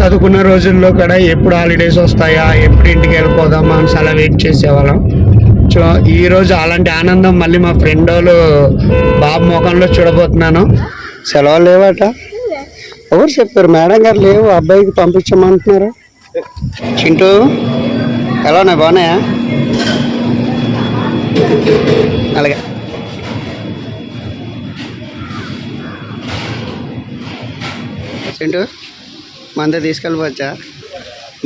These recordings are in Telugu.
చదువుకున్న రోజుల్లో కూడా ఎప్పుడు హాలిడేస్ వస్తాయా? ఎప్పుడు ఇంటికి వెళ్ళిపోదామా అని చాలా వెయిట్ చేసేవాళ్ళం. సో ఈరోజు అలాంటి ఆనందం మళ్ళీ మా ఫ్రెండ్ వాళ్ళు బాబు ముఖంలో చూడబోతున్నాను. సెలవులు లేవట? ఎవరు చెప్పారు? మేడం గారు లేవు అబ్బాయికి పంపించమంటున్నారు. చింటూ ఎలా ఉన్నాయి బాగున్నాయా? అలాగే. చింటూ? మంద తీసుకెళ్ళిపోవచ్చా?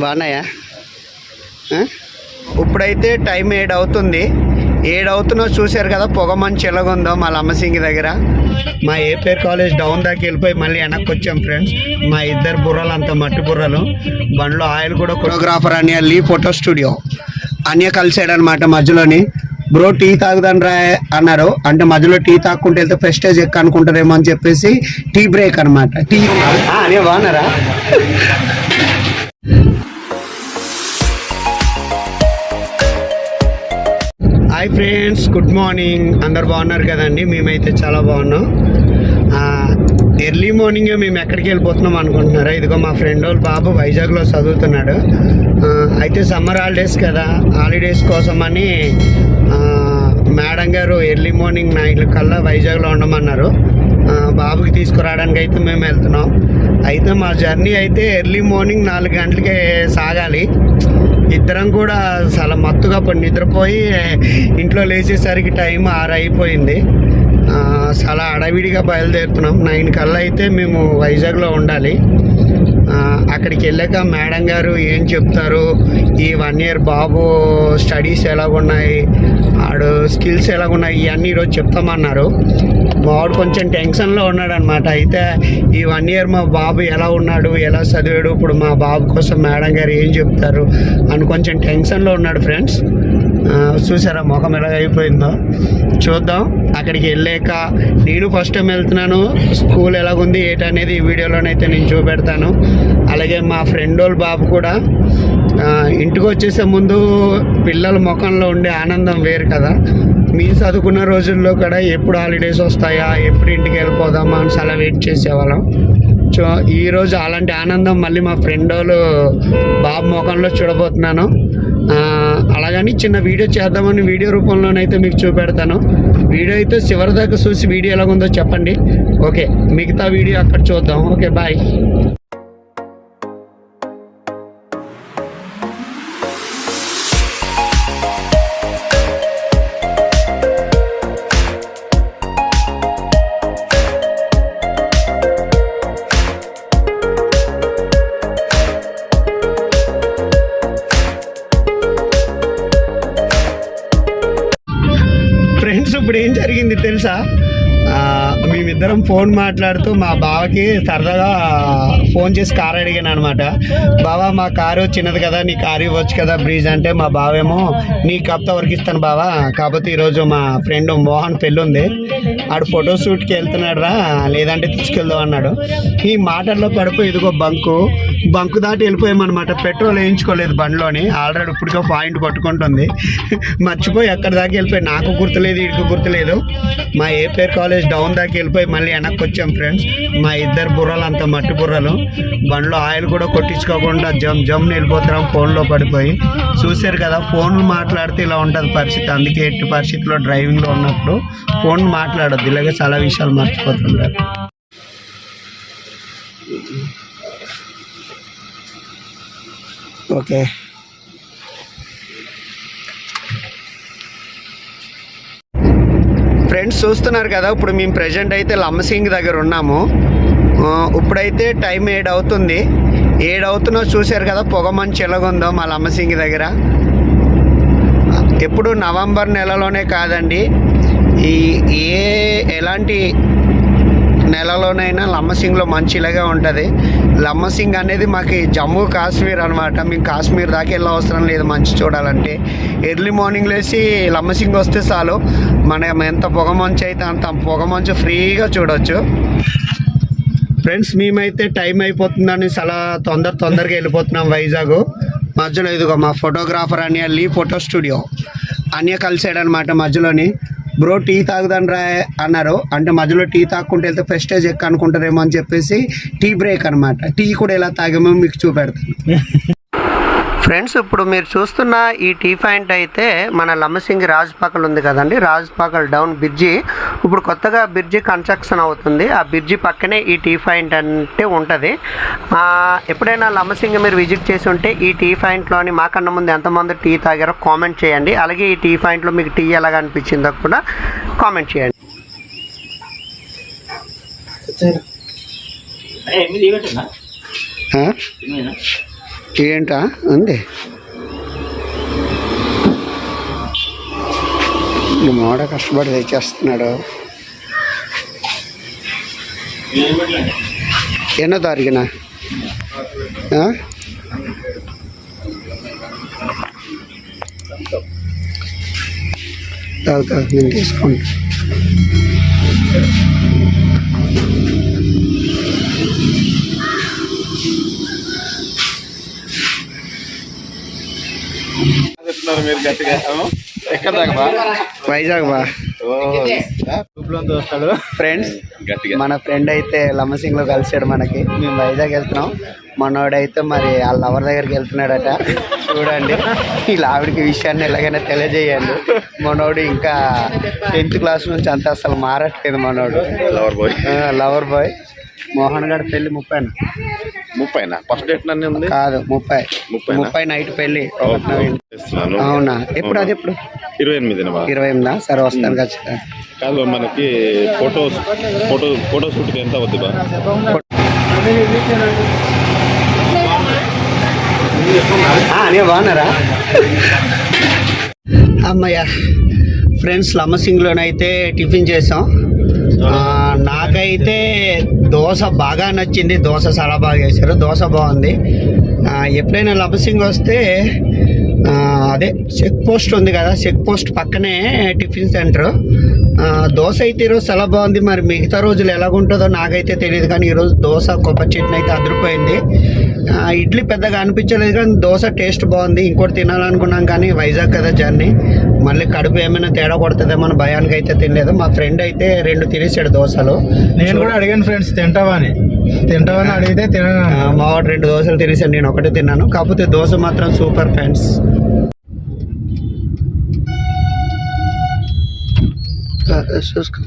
బాగున్నాయా? ఇప్పుడైతే టైం ఏడు అవుతుంది ఏడు చూశారు కదా పొగ మంచి ఎలాగుందో మా లమ్మసింగి దగ్గర. మా ఏపీఆర్ కాలేజ్ డౌన్ దాకా వెళ్ళిపోయి మళ్ళీ వెనక్కి వచ్చాం ఫ్రెండ్స్. మా ఇద్దరు బుర్రలు అంత మట్టి బుర్రలు. బండ్లో ఆయిల్ కూడా కొరియోగ్రాఫర్ అని లీ ఫోటో స్టూడియో. అన్య కలిసాడనమాట మధ్యలోని. బ్రో టీ తాగుదాని రా అన్నారు. అంటే మధ్యలో టీ తాక్కుంటే వెళ్తే ప్రెస్టేజ్ ఎక్కువ అనుకుంటారేమో అని చెప్పేసి టీ బ్రేక్ అనమాట టీ అనే బాగున్నారా? హాయ్ ఫ్రెండ్స్ గుడ్ మార్నింగ్ అందరు బాగున్నారు కదండి? మేమైతే చాలా బాగున్నాం. ఎర్లీ మార్నింగ్ మేము ఎక్కడికి వెళ్ళిపోతున్నాం అనుకుంటున్నారా. ఇదిగో మా ఫ్రెండ్ వాళ్ళ బాబు వైజాగ్లో చదువుతున్నాడు. అయితే సమ్మర్ హాలిడేస్ కదా హాలిడేస్ కోసమని అని మేడం గారు ఎర్లీ మార్నింగ్ నైన్ కల్లా వైజాగ్లో ఉండమన్నారు. బాబుకి తీసుకురావడానికి అయితే మేము వెళ్తున్నాం. అయితే మా జర్నీ అయితే ఎర్లీ మార్నింగ్ నాలుగు గంటలకే సాగాలి. ఇద్దరం కూడా చాలా మత్తుగా పడి నిద్రపోయి ఇంట్లో లేచేసరికి టైం ఆరు అయిపోయింది. చాలా అడవిడిగా బయలుదేరుతున్నాం. నైన్ కల్లా అయితే మేము వైజాగ్లో ఉండాలి. అక్కడికి వెళ్ళాక మేడం గారు ఏం చెప్తారు? ఈ వన్ ఇయర్ బాబు స్టడీస్ ఎలాగున్నాయి? ఆడు స్కిల్స్ ఎలాగున్నాయి? ఇవన్నీ ఈరోజు చెప్తామన్నారు. మావాడు కొంచెం టెన్షన్లో ఉన్నాడు అనమాట అయితే ఈ వన్ ఇయర్ మా బాబు ఎలా ఉన్నాడు? ఎలా చదివాడు? ఇప్పుడు మా బాబు కోసం మేడం గారు ఏం చెప్తారు? అని కొంచెం టెన్షన్లో ఉన్నాడు ఫ్రెండ్స్. చూసారా ముఖం ఎలా అయిపోయిందో? చూద్దాం. అక్కడికి వెళ్ళాక నేను ఫస్ట్ టైం వెళ్తున్నాను. స్కూల్ ఎలాగుంది ఏంటనేది ఈ వీడియోలోనైతే నేను చూపెడతాను. అలాగే మా ఫ్రెండ్ వాళ్ళ బాబు కూడా ఇంటికి వచ్చేసే ముందు పిల్లల ముఖంలో ఉండే ఆనందం వేరు కదా. మీరు చదువుకున్న రోజుల్లో కూడా ఎప్పుడు హాలిడేస్ వస్తాయా ఎప్పుడు ఇంటికి వెళ్ళిపోదామా అని చాలా వెయిట్ చేసేవాళ్ళం. సో ఈరోజు అలాంటి ఆనందం మళ్ళీ మా ఫ్రెండ్ వాళ్ళు బాబు ముఖంలో చూడబోతున్నాను. అలాగని చిన్న వీడియో చేద్దామని వీడియో రూపంలోనైతే మీకు చూపెడతాను. వీడియో అయితే చివరి దాకా చూసి వీడియో ఎలాగుందో చెప్పండి. ఓకే మిగతా వీడియో అక్కడ చూద్దాం. Okay bye. తెలుసా? మేమిద్దరం ఫోన్ మాట్లాడుతూ మా బావకి సరదాగా ఫోన్ చేసి కారు అడిగాను అనమాట బావా మా కారు చిన్నది కదా నీ కారు ఇవ్వచ్చు కదా బ్రీజ్ అంటే మా బావేమో నీ కప్తా వరకు ఇస్తాను బావా. కాకపోతే ఈరోజు మా ఫ్రెండ్ మోహన్ పెళ్ళి ఉంది ఆడు ఫోటో షూట్కి వెళ్తున్నాడు రా లేదంటే తీసుకెళ్దాం అన్నాడు. ఈ మాటల్లో పడిపోయి ఇదిగో బంకు. బంకు దాటి వెళ్ళిపోయామన్నమాట. పెట్రోల్ వేయించుకోలేదు బండిలోని. ఆల్రెడీ ఇప్పటికో పాయింట్ కొట్టుకుంటుంది. మర్చిపోయి ఎక్కడి దాకా వెళ్ళిపోయి నాకు గుర్తులేదు వీడికి గుర్తులేదు. మా ఏపీఆర్ కాలేజ్ డౌన్ దాకా వెళ్ళిపోయి మళ్ళీ వెనక్కి వచ్చాం ఫ్రెండ్స్. మా ఇద్దరు బుర్రలు అంత మట్టి బుర్రలు. బండ్లో ఆయిల్ కూడా కొట్టించుకోకుండా జమ్ జమ్ వెళ్ళిపోతున్నాం ఫోన్లో పడిపోయి. చూశారు కదా ఫోన్ మాట్లాడితే ఇలా ఉంటుంది పరిస్థితి. అందుకే ఎట్టి పరిస్థితిలో డ్రైవింగ్లో ఉన్నప్పుడు ఫోన్ మాట్లాడొద్దు. ఇలాగే చాలా విషయాలు మర్చిపోతుంటారు. ఓకే. ఫ్రెండ్స్ చూస్తున్నారు కదా ఇప్పుడు మేము ప్రజెంట్ అయితే లమ్మసింగ్ దగ్గర ఉన్నాము. ఇప్పుడైతే టైం ఏడు అవుతుంది ఏడు అవుతున్నా చూశారు కదా పొగ మంచి ఎలాగుందో మా లమ్మసింగి దగ్గర. ఎప్పుడు నవంబర్ నెలలోనే కాదండి. ఈ ఏ ఎలాంటి నెలలోనైనా లమ్మసింగ్లో మంచిలాగా ఉంటుంది. లమ్మసింగ్ అనేది మాకు జమ్మూ కాశ్మీర్ అనమాట మేము కాశ్మీర్ దాకా వెళ్ళే అవసరం లేదు మంచి చూడాలంటే. ఎర్లీ మార్నింగ్ లేచి లమ్మసింగ్ వస్తే చాలు. మనం ఎంత పొగ మంచు అయితే అంత పొగ మంచు ఫ్రీగా చూడవచ్చు ఫ్రెండ్స్ మేమైతే టైం అయిపోతుందని చాలా తొందర తొందరగా వెళ్ళిపోతున్నాం వైజాగ్. మధ్యలో ఇదిగో మా ఫోటోగ్రాఫర్ అన్య లీ ఫోటో స్టూడియో. అన్య కలిసాడు అనమాట మధ్యలోని. బ్రో టీ తాగుదాని రా అన్నారు. అంటే మధ్యలో టీ తాక్కుంటూ వెళ్తే ప్రెస్టేజ్ ఎక్కువ అనుకుంటారేమో అని చెప్పేసి టీ బ్రేక్ అనమాట. టీ కూడా ఎలా తాగామో మీకు చూపెడతాను. ఫ్రెండ్స్ ఇప్పుడు మీరు చూస్తున్న ఈ టీ పాయింట్ అయితే మన లమ్మసింగి రాజపాకల్ ఉంది కదండి. Rajapakal down bridge. ఇప్పుడు కొత్తగా బ్రిడ్జి కన్స్ట్రక్షన్ అవుతుంది. ఆ బ్రిడ్జి పక్కనే ఈ టీ పాయింట్ అంటే ఉంటుంది. ఎప్పుడైనా లమ్మసింగి మీరు విజిట్ చేసి ఉంటే ఈ టీ పాయింట్లోని మాకన్నా ముందు ఎంతమంది టీ తాగారో కామెంట్ చేయండి. అలాగే ఈ టీ పాయింట్లో మీకు టీ ఎలాగ అనిపించిందో కూడా కామెంట్ చేయండి. ఆ? ఏంటా? ఉంది మోడ కష్టపడి తెచ్చేస్తున్నాడు. ఎన్నో తారీఖున? తాగుతా నేను తీసుకోండి మీరు గట్టిగా? ఎక్కడ దాకా బా? వైజాగ్ బా. వస్తాడు. ఫ్రెండ్స్ గట్టిగా. మన ఫ్రెండ్ అయితే లమ్మసింగ్లో కలిసాడు మనకి. మేము వైజాగ్ వెళ్తున్నాం. మనోడైతే మరి వాళ్ళ లవర్ దగ్గరికి వెళ్తున్నాడట. చూడండి. వీళ్ళ ఆవిడకి విషయాన్ని ఎలాగైనా తెలియజేయండి. మనోడు ఇంకా టెన్త్ క్లాస్ నుంచి అంత అసలు మారట్లేదు మనోడు. Lover boy. Lover boy. Mohan గారి పెళ్ళి ముప్పై ముప్పైనా? ఫస్ట్ డేట్ నన్ను ఉంది? కాదు ముప్పై. ముప్పైనా? ముప్పై నైట్ పెళ్ళి. అవునా? ఎప్పుడు అది ఎప్పుడు? ఇరవై ఎనిమిదిన బా ఇరవై ఎనిమిదా? సరే వస్తాను ఖచ్చితంగా. కాదు మనకి ఫోటోస్ ఫోటో ఫోటో షూట్కి ఎంత అవుద్ది బా నేను బాగున్నారా? అమ్మయ్య ఫ్రెండ్స్ లమ్మసింగ్లోనైతే టిఫిన్ చేసాం. నాకైతే దోశ బాగా నచ్చింది. దోశ చాలా బాగా వేశారు దోశ బాగుంది. ఎప్పుడైనా లభసింగ్ వస్తే అదే చెక్ పోస్ట్ ఉంది కదా. చెక్ పోస్ట్ పక్కనే టిఫిన్ సెంటర్. దోశ అయితే ఈరోజు చాలా బాగుంది. మరి మిగతా రోజులు ఎలాగుంటుందో నాకైతే తెలియదు కానీ ఈరోజు దోశ కొబ్బరి చట్నీ అయితే అదిరిపోయింది. ఇడ్లీ పెద్దగా అనిపించలేదు కానీ దోశ టేస్ట్ బాగుంది. ఇంకోటి తినాలనుకున్నాం కానీ వైజాగ్ కదా జర్నీ. మళ్ళీ కడుపు ఏమైనా తేడా కొడుతుందేమో అని భయానికి అయితే తినలేదు. మా ఫ్రెండ్ అయితే రెండు తినేసాడు దోశలు. నేను కూడా అడిగాను ఫ్రెండ్స్ తింటావా అని. తింటావా అని అడిగితే తినను మా వాడు రెండు దోశలు తినేసాడు నేను ఒకటే తిన్నాను. కాకపోతే దోశ మాత్రం సూపర్ ఫ్రెండ్స్ చూసుకో.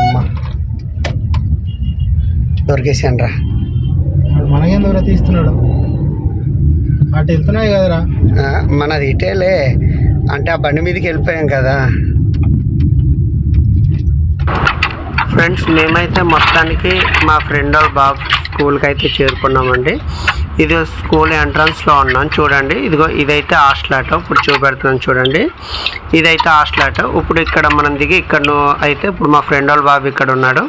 అమ్మా. దొరికేసాను రా మనకేం దూరం తీస్తున్నాడు? అటు వెళ్తున్నాయి కదరా? మనది ఇటేలే అంటే ఆ బండి మీదకి వెళ్ళిపోయాం కదా. ఫ్రెండ్స్ మేమైతే మొత్తానికి మా ఫ్రెండ్ వాళ్ళ బాబు స్కూల్కి అయితే చేరుకున్నామండి. ఇది స్కూల్ ఎంట్రన్స్లో ఉన్నాం. చూడండి. ఇదిగో ఇదైతే హాస్టల్ ఆటో ఇప్పుడు చూపెడుతున్నాను చూడండి. ఇదైతే హాస్టల్ ఆటో ఇప్పుడు ఇక్కడ మనం దిగి ఇక్కడ అయితే ఇప్పుడు మా ఫ్రెండ్ వాళ్ళ బాబు ఇక్కడ ఉన్నాడు.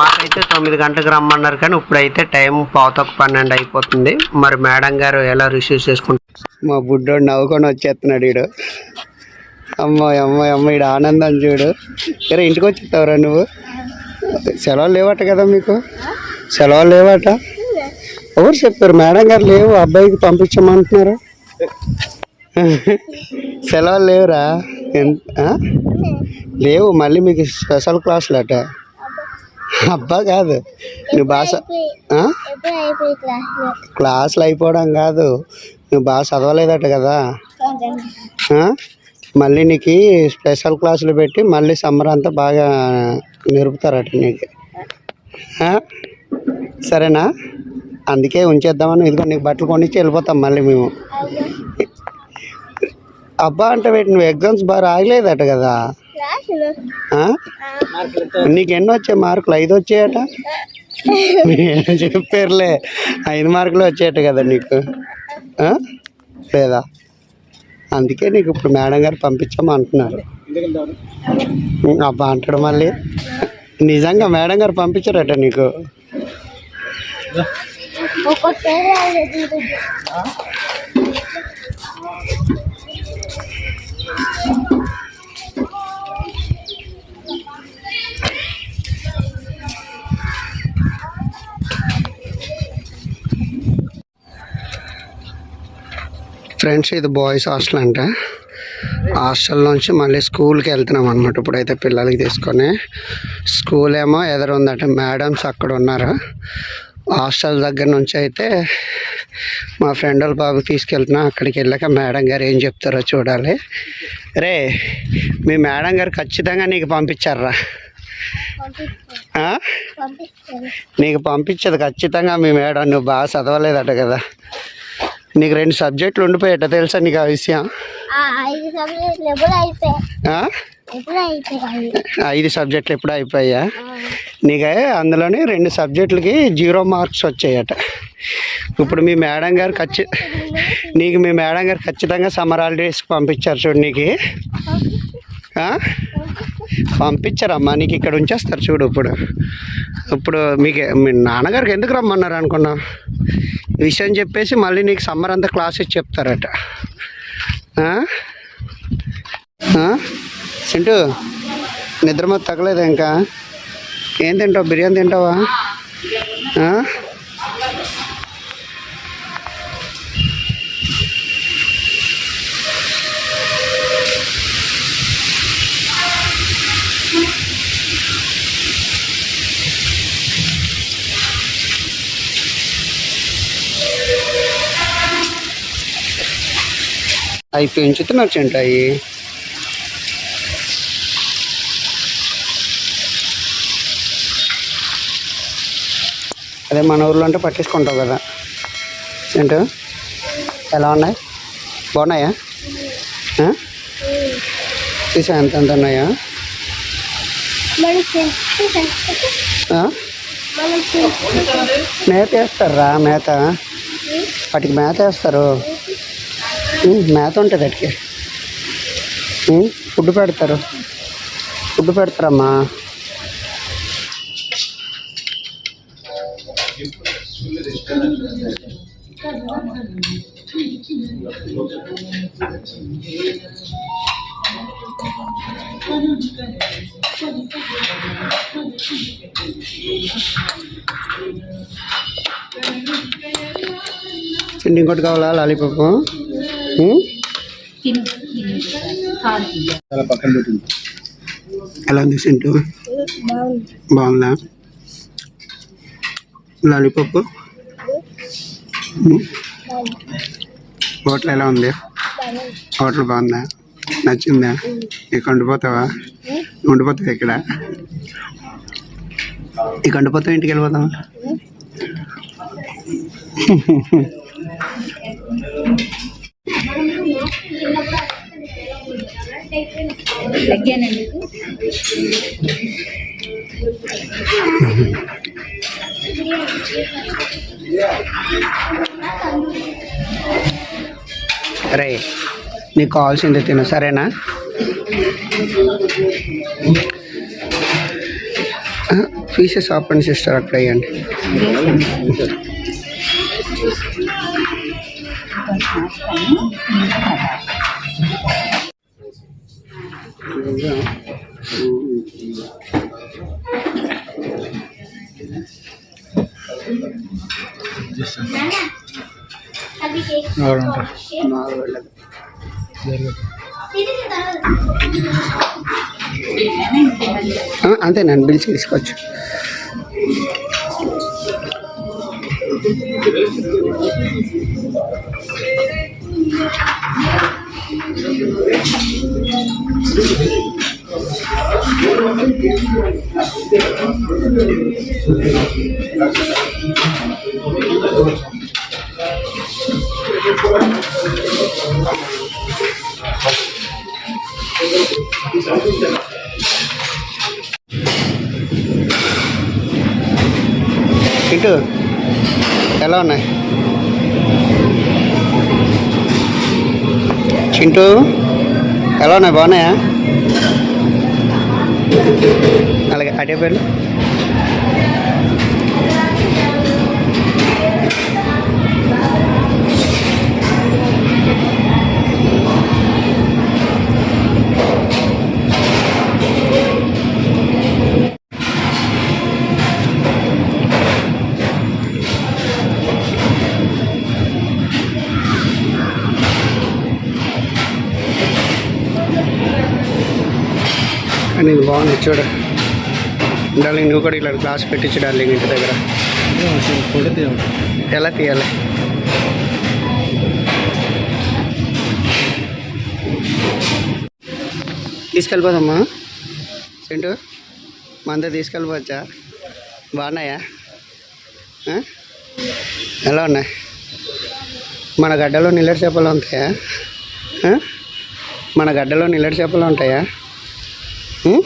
మాకైతే తొమ్మిది గంటలకు రమ్మన్నారు కానీ ఇప్పుడైతే టైం పావుతొక్క పన్నెండు అయిపోతుంది. మరి మేడం గారు ఎలా రిసీవ్ చేసుకుంటారు? మా బుడ్డోడు నవ్వుకొని వచ్చేస్తున్నాడు ఈడు. అమ్మాయి అమ్మాయి అమ్మాయి ఈడు ఆనందం చూడు. సరే ఇంటికి వచ్చేస్తావురా నువ్వు? సెలవులు లేవట కదా మీకు? సెలవులు లేవట? ఎవరు చెప్పారు? మేడం గారు లేవు అబ్బాయికి పంపించమంటున్నారు? సెలవులు లేవురా. ఎన్- లేవు మళ్ళీ మీకు స్పెషల్ క్లాసులు అట. అబ్బా కాదు నువ్వు భాష క్లాసులు అయిపోవడం కాదు నువ్వు బాగా చదవలేదట కదా. మళ్ళీ నీకు స్పెషల్ క్లాసులు పెట్టి మళ్ళీ సమ్మర్ అంతా బాగా నేర్పుతారట నీకు. సరేనా? అందుకే ఉంచేద్దామని ఇదిగో నీకు బట్టలు కొనిచ్చి వెళ్ళిపోతాం మళ్ళీ మేము. అబ్బా అంటే పెట్టి నువ్వు ఎగ్జామ్స్ బాగా రాయలేదట కదా? నీకు ఎన్ని వచ్చాయి మార్కులు? ఐదు వచ్చాయట? చెప్పారులే. ఐదు మార్కులు వచ్చాయట కదా నీకు? లేదా? అందుకే నీకు ఇప్పుడు మేడం గారు పంపించామంటున్నారు అబ్బా అంటాడు మళ్ళీ. నిజంగా మేడం గారు పంపించారట నీకు? ఫ్రెండ్స్ ఇది బాయ్స్ హాస్టల్ అంట. హాస్టల్ నుంచి మళ్ళీ స్కూల్కి వెళ్తున్నాం అనమాట ఇప్పుడైతే పిల్లలకి తీసుకొని. స్కూల్ ఏమో ఎదురు ఉందంటే మేడమ్స్ అక్కడ ఉన్నారు. హాస్టల్ దగ్గర నుంచి అయితే మా ఫ్రెండ్ వాళ్ళ బాబు తీసుకెళ్తున్నా. అక్కడికి వెళ్ళాక మేడం గారు ఏం చెప్తారో చూడాలి. రే మీ మేడం గారు ఖచ్చితంగా నీకు పంపించారా? నీకు పంపించదు ఖచ్చితంగా మీ మేడం నువ్వు బాగా చదవలేదట కదా. నీకు రెండు సబ్జెక్టులు ఉండిపోయేట తెలుసా నీకు ఆ విషయం? ఐదు సబ్జెక్టులు ఎప్పుడు ఎప్పుడు అయిపోయా నీకు అందులోని రెండు సబ్జెక్టులకి జీరో మార్క్స్ వచ్చాయట. ఇప్పుడు మీ మేడం గారు ఖచ్చి నీకు మీ మేడం గారు ఖచ్చితంగా సమ్మర్ హాలిడేస్కి పంపించారు చూడు నీకు? పంపించారమ్మా నీకు ఇక్కడ ఉంచేస్తారు చూడు ఇప్పుడు. ఇప్పుడు మీకు మీ నాన్నగారికి ఎందుకు రమ్మన్నారు అనుకున్నావు ఈ విషయం చెప్పేసి మళ్ళీ నీకు సమ్మర్ అంతా క్లాస్ ఇచ్చి చెప్తారట? చింటూ నిద్ర మొత్తం తగ్గలేదా ఇంకా? ఏం తింటావు? బిర్యానీ తింటావా? ఆ? అవి పెంచుతున్నారు చింట అదే మన ఊర్లో అంటే పట్టించుకుంటావు కదా. ఏంటో? ఎలా ఉన్నాయి? బాగున్నాయా? ఆ? చూసా ఎంత ఎంత ఉన్నాయా? మేత వేస్తారా? మేత? వాటికి మేత వేస్తారు. మేత ఉంటుంది వాటికి. ఫుడ్ పెడతారు. ఫుడ్ పెడతారమ్మా. చిండి ఇంకోటి కావాలా లాలీపాప్ ఉమ్? చాలా పక్కన పెట్టింది ఎలా ఉంది చింటూ బాగుంది బాగుందా లాలీపాప్ ఉమ్? బాగుంది హోటల్ ఎలా ఉంది? హోటల్ బాగుందా? నచ్చిందా? ఇక ఉండిపోతావా ఉండిపోతావా ఇక్కడ? ఇక ఉండిపోతావు ఇంటికి వెళ్ళిపోతావా రే నీకు కావాల్సింది తిను సరేనా? ఫీసెస్ ఆపండి సిస్టర్ అక్కడ వేయండి అది కేక్ ఎవరు ఉంటారు మా వాళ్ళది. ఆ, అంతే నేను బిల్స్ తీసుకోవచ్చు ఇటు ఎలా ఉన్నాయి? చింటూ ఎలా ఉన్నాయి? బాగున్నాయా? అలాగే అటే పేర్లు. బాగుంది చూడు. డార్లింగ్ నువ్వు కూడా ఇలా క్లాస్ పెట్టించు డార్లింగ్ ఇంటి దగ్గర. ఎలా తీయాలి? తీసుకెళ్ళిపోదమ్మా. చింటూ మంద తీసుకెళ్ళిపోవచ్చా? బాగున్నాయా? ఎలా ఉన్నాయి? మన గడ్డలో నిల్లడి చేపలు ఉంటాయా? మన గడ్డలో నిల్లడి చేపలు ఉంటాయా? 嗯？